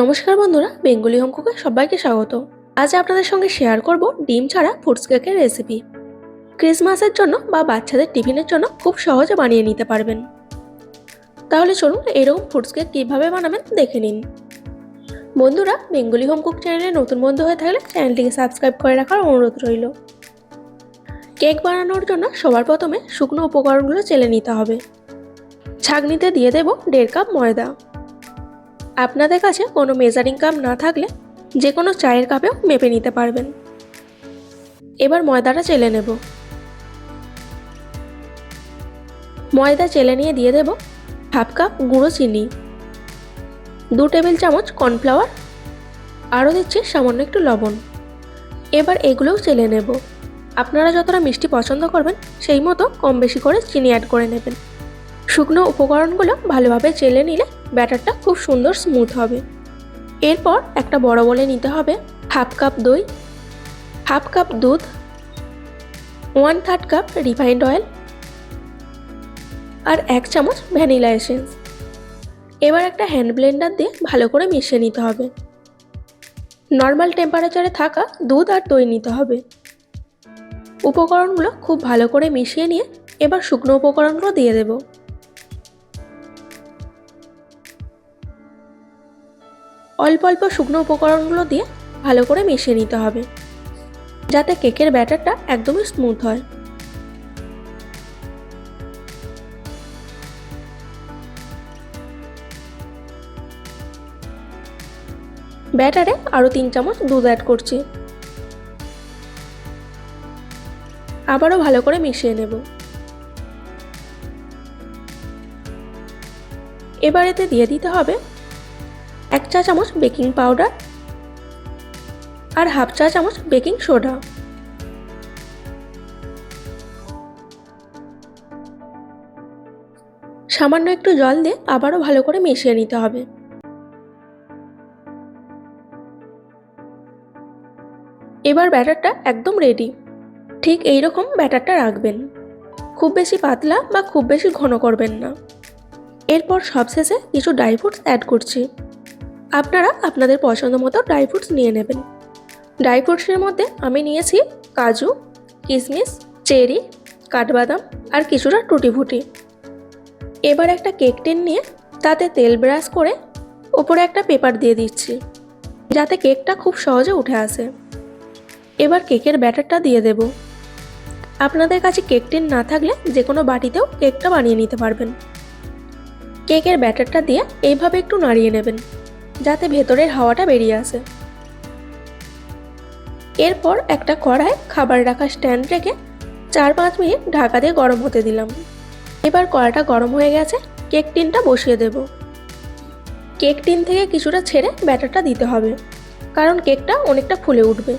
নমস্কার বন্ধুরা, Bengali home কুকে সবাইকে স্বাগত। আজ আপনাদের সঙ্গে শেয়ার করব ডিম ছাড়া ফুডস কেকের রেসিপি ক্রিসমাসের জন্য বা বাচ্চাদের টিফিনের জন্য খুব সহজে বানিয়ে নিতে পারবেন। তাহলে চলুন এরকম ফুডস কেক কীভাবে বানাবেন দেখে নিন। বন্ধুরা, বেঙ্গলি হোম কুক চ্যানেলে নতুন বন্ধু হয়ে থাকলে চ্যানেলটিকে সাবস্ক্রাইব করে রাখার অনুরোধ রইল। কেক বানানোর জন্য সবার প্রথমে শুকনো উপকরণগুলো চেলে নিতে হবে। ছাঁকনিতে দিয়ে দেব দেড় কাপ ময়দা। আপনাদের কাছে কোনো মেজারিং কাপ না থাকলে যে কোনো চায়ের কাপেও মেপে নিতে পারবেন। এবার ময়দাটা চেলে নেব। ময়দা চেলে নিয়ে দিয়ে দেব হাফ কাপ গুঁড়ো চিনি। দু টেবিল চামচ কর্নফ্লাওয়ার। আরও দিচ্ছি সামান্য একটু লবণ। এবার এগুলোও চেলে নেব। আপনারা যতটা মিষ্টি পছন্দ করবেন, সেই মতো কম বেশি করে চিনি অ্যাড করে নেবেন। শুকনো উপকরণগুলো ভালোভাবে চেলে নিলে ব্যাটারটা খুব সুন্দর স্মুথ হবে। এরপর একটা বড় বলে নিতে হবে হাফ কাপ দই, হাফ কাপ দুধ one third cup refined oil আর এক চামচ ভ্যানিলা এসেন্স এবার একটা হ্যান্ড ব্লেন্ডার দিয়ে ভালো করে মিশিয়ে নিতে হবে। নর্মাল টেম্পারেচারে থাকা দুধ আর দই নিতে হবে। উপকরণগুলো খুব ভালো করে মিশিয়ে নিয়ে এবার শুকনো উপকরণগুলো দিয়ে দেবো। অল্প অল্প শুকনো উপকরণগুলো দিয়ে ভালো করে মিশিয়ে নিতে হবে, যাতে কেকের ব্যাটারটা একদমই স্মুথ হয়। ব্যাটারে আরও তিন চামচ দুধ অ্যাড করছি। আবারও ভালো করে মিশিয়ে নেব। এবার এতে দিয়ে দিতে হবে এক চা চামচ বেকিং পাউডার আর হাফ চা চামচ বেকিং সোডা। সামান্য একটু জল দিয়ে আবারও ভালো করে মিশিয়ে নিতে হবে। এবার ব্যাটারটা একদম রেডি ঠিক এই রকম ব্যাটারটা রাখবেন। খুব বেশি পাতলা বা খুব বেশি ঘন করবেন না। এরপর সবশেষে কিছু ড্রাই ফ্রুটস অ্যাড করছি। আপনারা আপনাদের পছন্দ মতো ড্রাই ফ্রুটস নিয়ে নেবেন। ড্রাই ফ্রুটসের মধ্যে আমি নিয়েছি কাজু কিশমিশ চেরি, কাঠবাদাম আর কিছুটা টুটি ফুটি। এবার একটা কেক টিন নিয়ে তাতে তেল ব্রাশ করে ওপরে একটা পেপার দিয়ে দিচ্ছি, যাতে কেকটা খুব সহজে উঠে আসে। এবার কেকের ব্যাটারটা দিয়ে দেব। আপনাদের কাছে কেক টিন না থাকলে যে কোনো বাটিতেও কেকটা বানিয়ে নিতে পারবেন। কেকের ব্যাটারটা দিয়ে এইভাবে একটু নাড়িয়ে নেবেন। যাতে ভেতরের হাওয়াটা বেরিয়ে আসে। এরপর একটা কড়ায় খাবার রাখা স্ট্যান্ড রেখে চার পাঁচ মিনিট ঢাকা দিয়ে গরম হতে দিলাম। এবার কড়াটা গরম হয়ে গেছে, কেক টিনটা বসিয়ে দেব। কেক টিন থেকে কিছুটা ছেড়ে ব্যাটারটা দিতে হবে, কারণ কেকটা অনেকটা ফুলে উঠবে।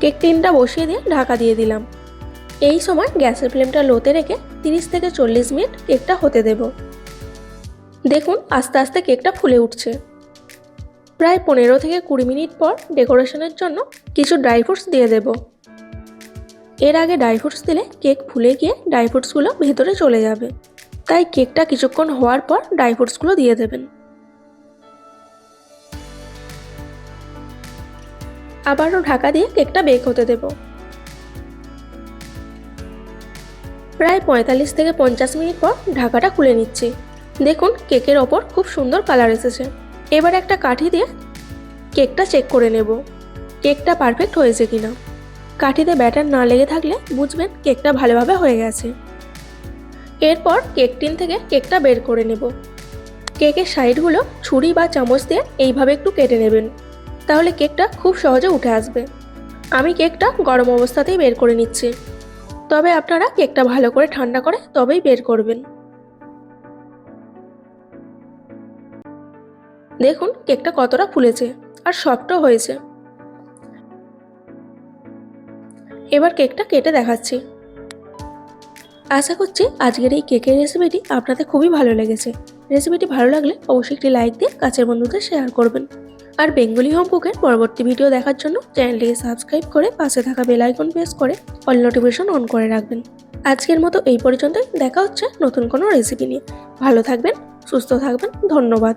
কেক টিনটা বসিয়ে দিয়ে ঢাকা দিয়ে দিলাম। এই সময় গ্যাসের ফ্লেমটা লোতে রেখে তিরিশ থেকে চল্লিশ মিনিট কেকটা হতে দেব। দেখুন, আস্তে আস্তে কেকটা ফুলে উঠছে। প্রায় পনেরো থেকে কুড়ি মিনিট পর ডেকোরেশনের জন্য কিছু ড্রাই ফ্রুটস দিয়ে দেব। এর আগে ড্রাই ফ্রুটস দিলে কেক ফুলে গিয়ে ড্রাই ফ্রুটসগুলো ভেতরে চলে যাবে। তাই কেকটা কিছুক্ষণ হওয়ার পর ড্রাই ফ্রুটসগুলো দিয়ে দেবেন। আবারও ঢাকা দিয়ে কেকটা বেক হতে দেব। প্রায় পঁয়তাল্লিশ থেকে পঞ্চাশ মিনিট পর ঢাকাটা খুলে নিচ্ছি। দেখুন, কেকের ওপর খুব সুন্দর কালার এসেছে। এবার একটা কাঠি দিয়ে কেকটা চেক করে নেব। কেকটা পারফেক্ট হয়েছে কিনা। কাঠিতে ব্যাটার না লেগে থাকলে বুঝবেন কেকটা ভালোভাবে হয়ে গেছে। এরপর কেক টিন থেকে কেকটা বের করে নেব। কেকের সাইডগুলো ছুরি বা চামচ দিয়ে এইভাবে একটু কেটে নেবেন। তাহলে কেকটা খুব সহজে উঠে আসবে। আমি কেকটা গরম অবস্থাতেই বের করে নিচ্ছি। তবে আপনারা কেকটা ভালো করে ঠান্ডা করে তবেই বের করবেন। দেখুন, কেকটা কতটা ফুলেছে আর সফটও হয়েছে। এবার কেকটা কেটে দেখাচ্ছি। আশা করছি আজকের এই কেকের রেসিপিটি আপনাদের খুবই ভালো লেগেছে। রেসিপিটি ভালো লাগলে অবশ্যই একটি লাইক দিয়ে কাছের বন্ধুদের শেয়ার করবেন। আর বেঙ্গলি হোম কুকের পরবর্তী ভিডিও দেখার জন্য চ্যানেলটিকে সাবস্ক্রাইব করে পাশে থাকা বেল আইকন প্রেস করে অল নোটিফিকেশন অন করে রাখবেন। আজকের মতো এই পর্যন্তই। দেখা হচ্ছে নতুন কোনো রেসিপি নিয়ে। ভালো থাকবেন, সুস্থ থাকবেন। ধন্যবাদ।